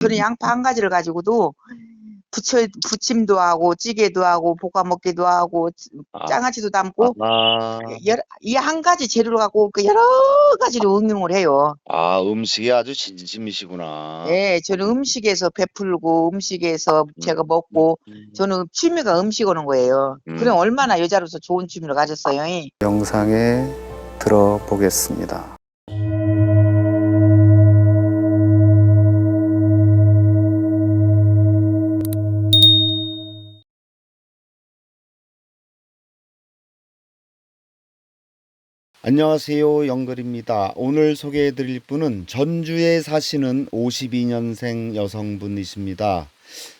저는 양파 한 가지를 가지고도 부쳐 부침도 하고 찌개도 하고 볶아 먹기도 하고 아. 장아찌도 담고 아, 이 한 가지 재료를 갖고 그 여러 가지로 응용을 해요. 아, 음식이 아주 진심이시구나. 예, 저는 음식에서 베풀고 음식에서 제가 먹고 음. 저는 취미가 음식 오는 거예요. 음. 그럼 얼마나 여자로서 좋은 취미를 가졌어요. 이. 영상에 들어보겠습니다. 안녕하세요. 영글입니다. 오늘 소개해 드릴 분은 전주에 사시는 52년생 여성분이십니다.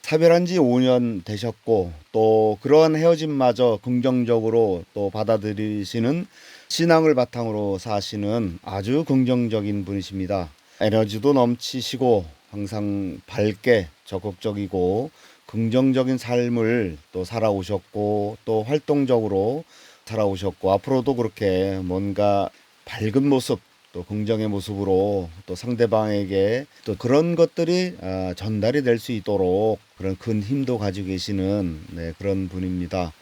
사별한 지 5년 되셨고 또 그러한 헤어짐마저 긍정적으로 또 받아들이시는 신앙을 바탕으로 사시는 아주 긍정적인 분이십니다. 에너지도 넘치시고 항상 밝게 적극적이고 긍정적인 삶을 또 살아오셨고 또 활동적으로 살아오셨고 앞으로도 그렇게 뭔가 밝은 모습 또 긍정의 모습으로 또 상대방에게 또 그런 것들이 아, 전달이 될 수 있도록 그런 큰 힘도 가지고 계시는 네, 그런 분입니다.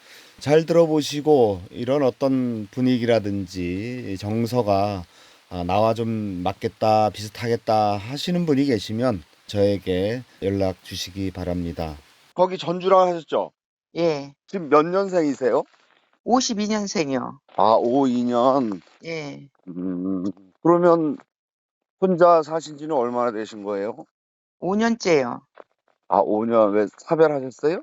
잘 들어보시고 이런 어떤 분위기라든지 정서가 아, 나와 좀 맞겠다 비슷하겠다 하시는 분이 계시면 저에게 연락 주시기 바랍니다. 거기 전주라 하셨죠? 예, 지금 몇 년생이세요? 52년생이요. 아, 52년. 예, 음, 그러면 혼자 사신 지는 얼마나 되신 거예요? 5년째요. 아, 5년. 왜 사별하셨어요?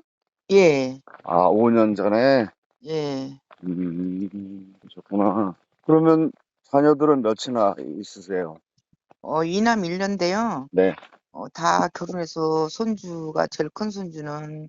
예, 아, 5년 전에? 예. 음, 그렇구나. 그러면 자녀들은 몇이나 있으세요? 어, 이남 일년인데요 네. 어, 다 결혼해서 손주가 제일 큰 손주는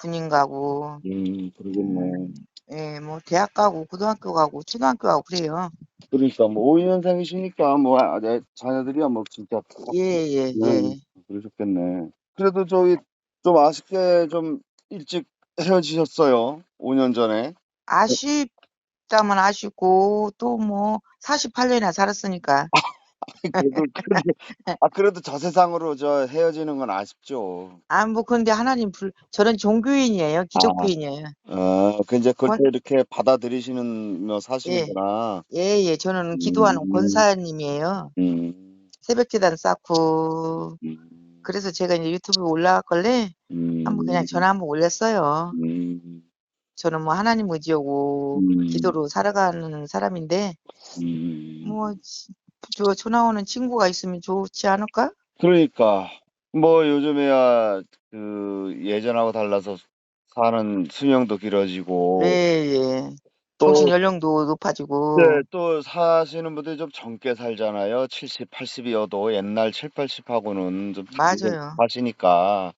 군인 가고, 음, 그러겠네. 예, 뭐 대학 가고 고등학교 가고 초등학교 가고 그래요. 그러니까 뭐 52년생이시니까 뭐 아, 네, 자녀들이야 뭐 진짜 예, 예, 음, 예. 그러셨겠네. 그래도 저기 좀 아쉽게 좀 일찍 헤어지셨어요. 5년 전에. 아쉽다면 아쉽고 또 뭐 48년이나 살았으니까 그래도, 그래도- 아, 그래도 저 세상으로 저 헤어지는 건 아쉽죠. 아 뭐 근데 하나님 불 저는 종교인이에요. 기독교인이에요. 어, 그 이제 그걸 권- 또 이렇게 받아들이시는 사시는구나. 예, 예. 저는 기도하는 음. 권사님이에요. 음, 새벽기단 쌓고 음, 그래서 제가 이제 유튜브에 올라갈걸래 음, 한번 그냥 전화 한번 올렸어요. 음, 저는 뭐 하나님 의지하고 음. 기도로 살아가는 사람인데 음. 뭐 저 전화 오는 친구가 있으면 좋지 않을까? 그러니까 뭐 요즘에야 그 예전하고 달라서 사는 수명도 길어지고 예, 예. 또 정신 연령도 높아지고 네, 또 사시는 분들이 좀 젊게 살잖아요. 70, 80이어도 옛날 7, 80하고는 좀 다르게 맞아요. 사시니까.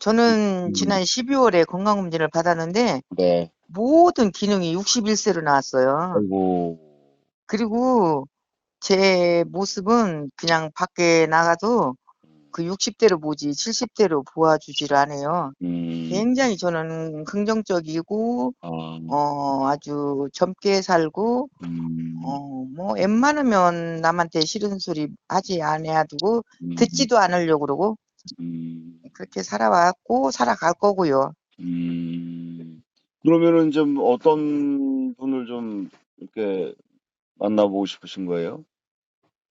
저는 음. 지난 12월에 건강검진을 받았는데 네. 모든 기능이 61세로 나왔어요. 아이고. 그리고 제 모습은 그냥 밖에 나가도 그 60대로 보지 70대로 보아주지를 않아요. 음. 굉장히 저는 긍정적이고 어, 어 아주 젊게 살고 음. 어뭐 웬만하면 남한테 싫은 소리 하지 않아야 두고 음. 듣지도 않으려고 그러고 음. 그렇게 살아왔고 살아갈 거고요. 음. 그러면은 좀 어떤 분을 좀 이렇게 만나보고 싶으신 거예요?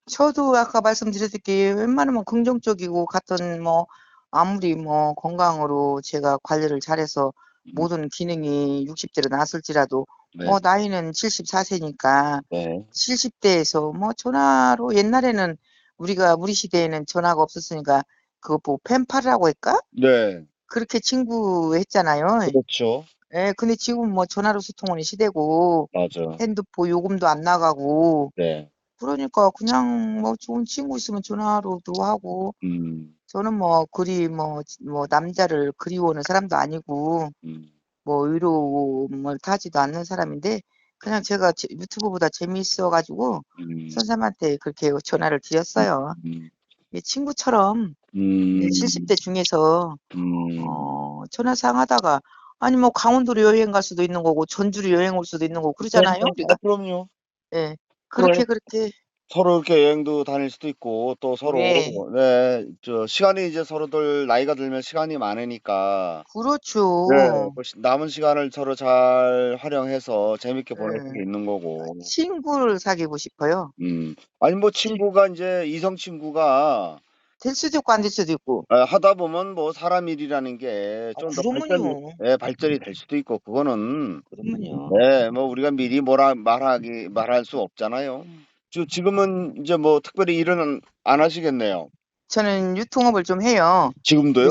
저도 아까 말씀드렸듯이 웬만하면 긍정적이고 같은 뭐 아무리 뭐 건강으로 제가 관리를 잘해서 모든 기능이 60대로 나왔을지라도 네. 뭐 나이는 74세니까 네. 70대에서 뭐 전화로 옛날에는 우리가 우리 시대에는 전화가 없었으니까 그거 뭐 펜팔이라고 할까? 네. 그렇게 친구 했잖아요. 그렇죠. 예, 근데 지금 뭐 전화로 소통하는 시대고 맞아. 핸드폰 요금도 안 나가고 네. 그러니까 그냥 뭐 좋은 친구 있으면 전화로도 하고 음. 저는 뭐 그리 뭐, 뭐 남자를 그리워하는 사람도 아니고 음. 뭐 의로움을 타지도 않는 사람인데 그냥 제가 제- 유튜브보다 재미있어 가지고 음. 선생님한테 그렇게 전화를 드렸어요. 음. 이 친구처럼 음. 70대 중에서 음. 어, 전화 상 하다가 아니 뭐 강원도로 여행 갈 수도 있는 거고 전주로 여행 올 수도 있는 거고 그러잖아요. 네, 우리가 어, 그럼요. 예 그렇게 그렇게 서로 이렇게 여행도 다닐 수도 있고 또 서로 네. 네, 저 시간이 이제 서로들 나이가 들면 시간이 많으니까 그렇죠. 네, 그 시- 남은 시간을 서로 잘 활용해서 재밌게 보낼 네. 수 있는 거고. 친구를 사귀고 싶어요. 음. 아니 뭐 친구가 이제 이성 친구가 될 수도 있고 안 될 수도 있고. 아, 하다 보면 뭐 사람 일이라는 게 아, 좀더 발전이, 그러면요. 예, 발전이 될 수도 있고 그거는 그러면요. 네, 뭐 우리가 미리 뭐라 말하기 말할 수 없잖아요. 저 지금은 이제 뭐 특별히 일은 안 하시겠네요. 저는 유통업을 좀 해요. 지금도요?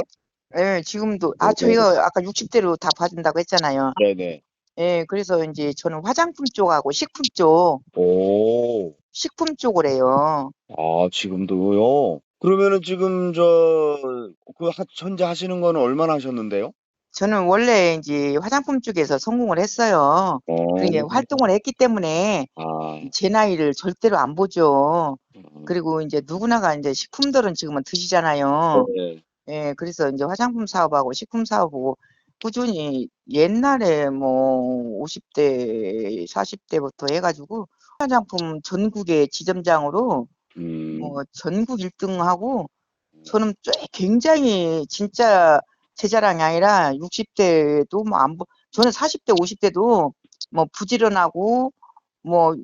예, 지금도 아 네. 저희가 아까 60대로 다 봐준다고 했잖아요. 네네. 예, 그래서 이제 저는 화장품 쪽하고 식품 쪽, 오, 식품 쪽을 해요. 아 지금도요? 그러면은 지금 저 그 현재 하시는 거는 얼마나 하셨는데요? 저는 원래 이제 화장품 쪽에서 성공을 했어요. 어, 그러니까 활동을 했기 때문에 아, 제 나이를 절대로 안 보죠. 음, 그리고 이제 누구나가 이제 식품들은 지금은 드시잖아요. 네. 예, 그래서 이제 화장품 사업하고 식품 사업하고 꾸준히 옛날에 뭐 50 대, 40 대부터 해 가지고 화장품 전국의 지점장으로 음, 뭐 전국 1등하고 저는 쬐- 굉장히 진짜 제 자랑이 아니라 60대도 뭐 안, 보- 저는 40대, 50대도 뭐 부지런하고 뭐,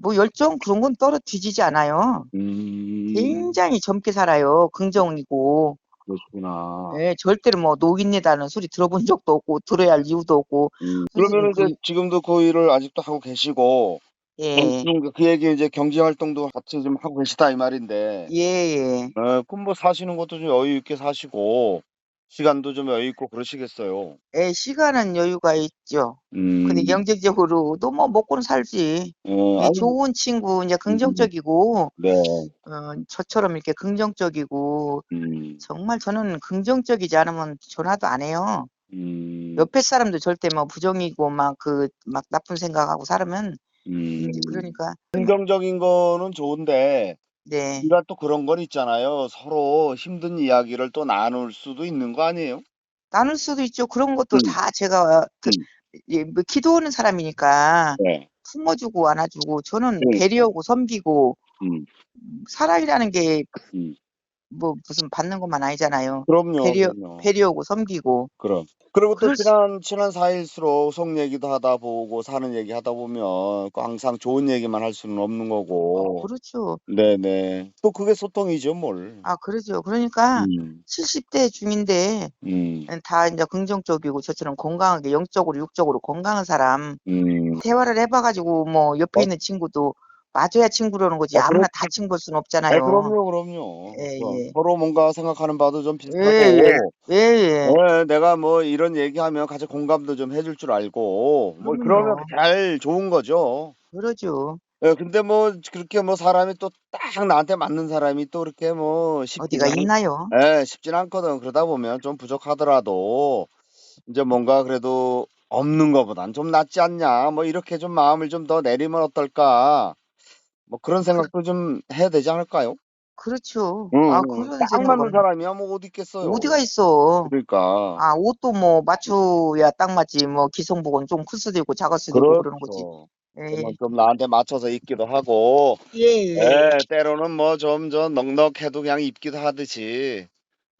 뭐 열정 그런 건 떨어지지 않아요. 음, 굉장히 젊게 살아요. 긍정이고. 그러시구나. 예, 절대로 뭐 노인네다는 소리 들어본 적도 없고 들어야 할 이유도 없고. 음, 그러면 이제 그- 지금도 그 일을 아직도 하고 계시고, 예, 그- 그 얘기 이제 경제 활동도 같이 좀 하고 계시다 이 말인데, 예, 예. 어, 그럼 뭐 사시는 것도 좀 여유 있게 사시고, 시간도 좀 여유 있고 그러시겠어요. 예, 시간은 여유가 있죠. 음, 근데 경제적으로도 뭐 먹고는 살지. 어, 예, 아니, 좋은 친구, 이제 긍정적이고, 네, 어, 저처럼 이렇게 긍정적이고, 음, 정말 저는 긍정적이지 않으면 전화도 안 해요. 음, 옆에 사람도 절대 뭐 부정이고 막 그, 막 나쁜 생각하고 살으면, 음, 그러니까, 긍정적인 거는 좋은데, 네. 우리가 또 그런 건 있잖아요. 서로 힘든 이야기를 또 나눌 수도 있는 거 아니에요? 나눌 수도 있죠. 그런 것도 음. 다 제가, 그, 음. 예, 뭐 기도하는 사람이니까, 네, 품어주고 안아주고, 저는 음. 배려하고 섬기고, 음, 사랑이라는 게 음. 뭐 무슨 받는 것만 아니잖아요. 그럼요, 배려, 그럼요. 배려하고 섬기고. 그럼. 그리고 또 그럴 수- 친한, 친한 사이일수록 속 얘기도 하다 보고 사는 얘기 하다 보면 꼭 항상 좋은 얘기만 할 수는 없는 어, 거고. 그렇죠. 네네. 또 그게 소통이죠, 뭘. 아, 그러죠. 그러니까 음, 70 대 중인데 음, 다 이제 긍정적이고 저처럼 건강하게 영적으로 육적으로 건강한 사람 음. 대화를 해 봐 가지고 뭐 옆에 어? 있는 친구도 맞아야 친구라는 거지 아, 아무나 그렇- 다 친구일 수는 네, 없잖아요. 그럼요, 그럼요. 예, 그럼 예. 서로 뭔가 생각하는 바도 좀 비슷하고. 예, 예. 예, 예. 네, 내가 뭐 이런 얘기하면 같이 공감도 좀 해줄 줄 알고. 뭐 그러면 그럼요. 잘 좋은 거죠. 그러죠. 예, 근데 뭐 그렇게 뭐 사람이 또 딱 나한테 맞는 사람이 또 그렇게 뭐 쉽지가 어디가 있나요? 예, 쉽진 않거든. 그러다 보면 좀 부족하더라도 이제 뭔가 그래도 없는 것보단 좀 낫지 않냐. 뭐 이렇게 좀 마음을 좀 더 내리면 어떨까. 뭐 그런 생각도 좀 해야 되지 않을까요? 그렇죠. 응, 아, 응. 그런 딱 맞는 생각은 사람이야 뭐 어디 있겠어요. 어디가 있어. 그러니까. 아, 옷도 뭐 맞춰야 딱 맞지. 뭐 기성복은 좀 클 수도 있고 작을 수도 있고 그러는 거지. 그렇죠. 예, 뭐좀 나한테 맞춰서 입기도 하고, 예, 예. 예, 때로는 뭐 좀 저 넉넉해도 그냥 입기도 하듯이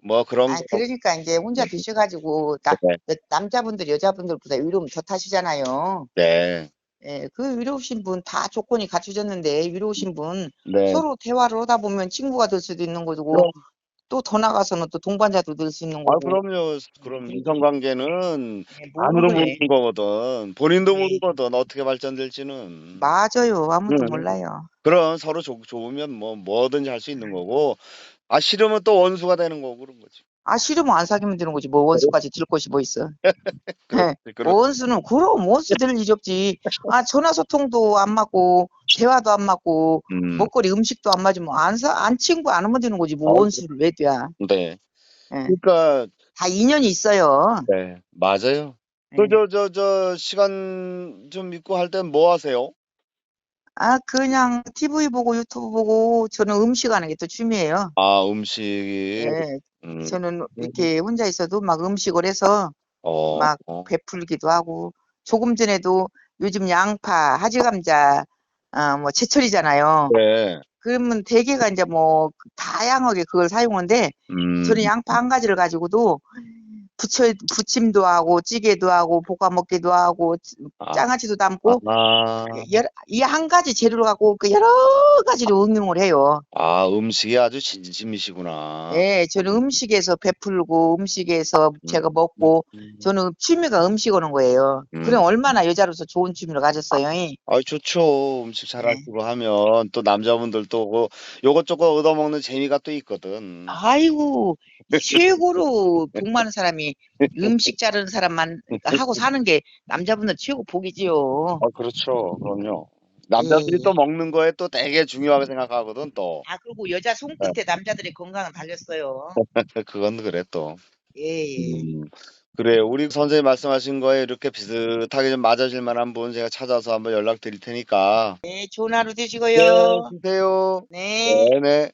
뭐 그런 아, 거. 그러니까 이제 혼자 드셔 가지고 나, 네. 남자분들 여자분들보다 위로면 더 타시잖아요. 네, 예, 그 위로우신 분 다 조건이 갖춰졌는데 위로우신 분 네. 서로 대화를 하다 보면 친구가 될 수도 있는 거고. 또 더 나가서는 또 동반자도 될 수 있는 아, 거고. 그럼요. 그럼 인성관계는 예, 안으로 모르네. 묻는 거거든. 본인도 네. 모르거든. 어떻게 발전될지는. 맞아요. 아무도 응. 몰라요. 그럼 서로 좋, 좋으면 뭐 뭐든지 할 수 있는 거고, 아 싫으면 또 원수가 되는 거고 그런 거지. 아, 싫으면 안 사귀면 되는 거지. 뭐 원수까지 들 곳이 뭐 있어. 그렇지, 그렇지. 원수는 그럼 원수 될 일이 없지. 아, 전화 소통도 안 맞고 대화도 안 맞고 음, 먹거리 음식도 안 맞으면 안 사, 안 친구 안 하면 되는 거지. 뭐 아, 원수를 왜 둬? 네. 예. 그러니까 다 인연이 있어요. 네 맞아요. 예. 또저저 저 시간 좀 있고 할 땐 뭐 하세요? 아, 그냥 TV 보고 유튜브 보고 저는 음식 하는 게 또 취미예요. 아 음식이. 예. 음, 저는 이렇게 혼자 있어도 막 음식을 해서 어, 막 어. 베풀기도 하고 조금 전에도 요즘 양파, 하지감자, 아, 뭐 제철이잖아요. 네. 그러면 대개가 이제 뭐 다양하게 그걸 사용하는데 음. 저는 양파 한 가지를 가지고도 부쳐 부침도 하고 찌개도 하고 볶아 먹기도 하고 아. 장아찌도 담고 아, 이 한 가지 재료를 갖고 그 여러 가지로 응용을 해요. 아, 음식이 아주 진심이시구나. 예, 저는 음식에서 베풀고 음식에서 제가 먹고 음. 저는 취미가 음식 오는 거예요. 음. 그럼 얼마나 여자로서 좋은 취미를 가졌어요. 이. 아이 좋죠. 음식 잘하시고 하면 또 남자분들도 그 요것저것 얻어먹는 재미가 또 있거든. 아이고 최고로 복 많은 사람이 음식 자르는 사람만 하고 사는 게 남자분들 최고 복이지요. 아, 그렇죠. 그럼요. 남자들이 예. 또 먹는 거에 또 되게 중요하게 생각하거든 또. 아 그리고 여자 손끝에 남자들의 건강은 달렸어요. 그건 그래 또. 예, 예. 음, 그래 우리 선생님 말씀하신 거에 이렇게 비슷하게 좀 맞아질 만한 분 제가 찾아서 한번 연락 드릴 테니까. 네, 좋은 하루 네, 되시고요. 주세요. 네. 네네.